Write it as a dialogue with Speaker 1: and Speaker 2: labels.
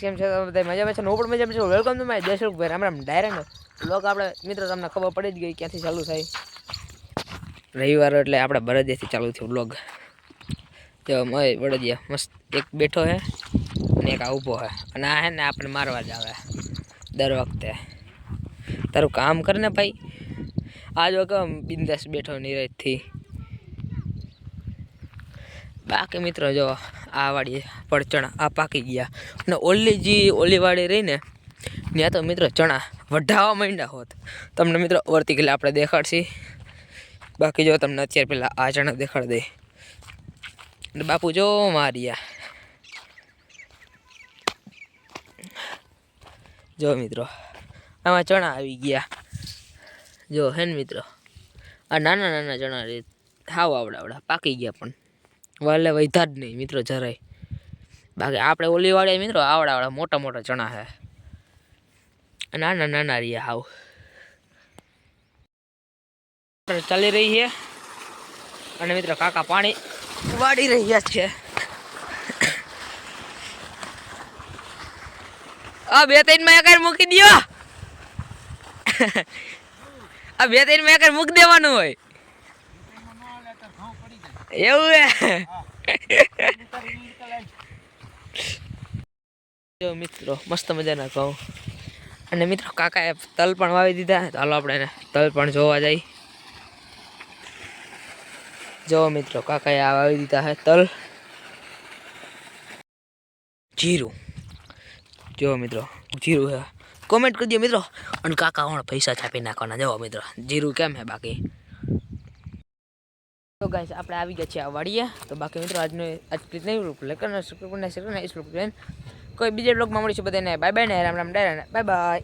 Speaker 1: કેમ છે? બધા મજામાં છે? હું પણ મજામાં છું. વેલકમ ટુ માય દેશરૂપભાઈ રામ રામ ડાયરેક્ટ લોક આપણે, મિત્રો, તમને ખબર પડી જ ગઈ ક્યાંથી ચાલુ થાય. રવિવાર એટલે આપણે બરદિયાથી ચાલુ થયું બ્લોગ જો, મય બળદિયા, મસ્ત એક બેઠો હે અને એક આ ઊભો હે. અને આ હે ને આપણે મારવા જ આવે દર વખતે. તારું કામ કર ને ભાઈ. આ જો કેમ બિંદાસ બેઠો નિરજથી બાકી મિત્રો, જો આ વાળી પણ ચણા આ પાકી ગયા. અને ઓલી જે ઓલી રહીને રહી ત્યાં તો મિત્રો ચણા વઢાવા માંડ્યા હોત. તમને મિત્રો વર્તી ગયેલા આપણે દેખાડશી. બાકી જો તમને અત્યારે પહેલાં આ ચણા દેખાડ દે અને બાપુ જો માર્યા. જો મિત્રો, આમાં ચણા આવી ગયા. જો હે ને મિત્રો, આ નાના નાના ચણા રે, હાવ આવડાવડા, પાકી ગયા પણ. વાલે વૈધા જ નહીં મિત્રો જરાય. બાકી આપણે ઓલી વાળીએ મિત્રો આવડા આવડા મોટા મોટા ચણા છે નાના નાના રહ્યા હાવ. ચાલી રહી છે અને મિત્રો કાકા પાણી વાળી રહ્યા છે. આ બે ત્રણમાં એકર મૂકી દો આ બે ત્રણમાં એકર મૂકી દેવાનું હોય. એવું હે? જો મિત્રો, મસ્ત મજાના કહું અને મિત્રો, કાકાએ તલ પણ વાવી દીધા ચાલો આપણે તલ પણ જોવા જઈ. જો મિત્રો, કાકાએ આ વાવી દીધા છે તલ. જીરું. જો મિત્રો, જીરું હે. કોમેન્ટ કરી દો મિત્રો. અને કાકા પણ પૈસા છાપી નાખવાના. જવો મિત્રો, જીરું કેમ હે બાકી? તો ગાઈસ આપણે આવી ગયા છીએ આ તો બાકી મિત્રો, આજનો આજ ક્લિપ નહીં રૂપ લેકર સબસ્ક્રાઇબ કરना શેર કરના કોઈ બીજા બ્લોગમાં મળીશું બધાને. બાય બાય ને રામ રામ ડાયરા બાય બાય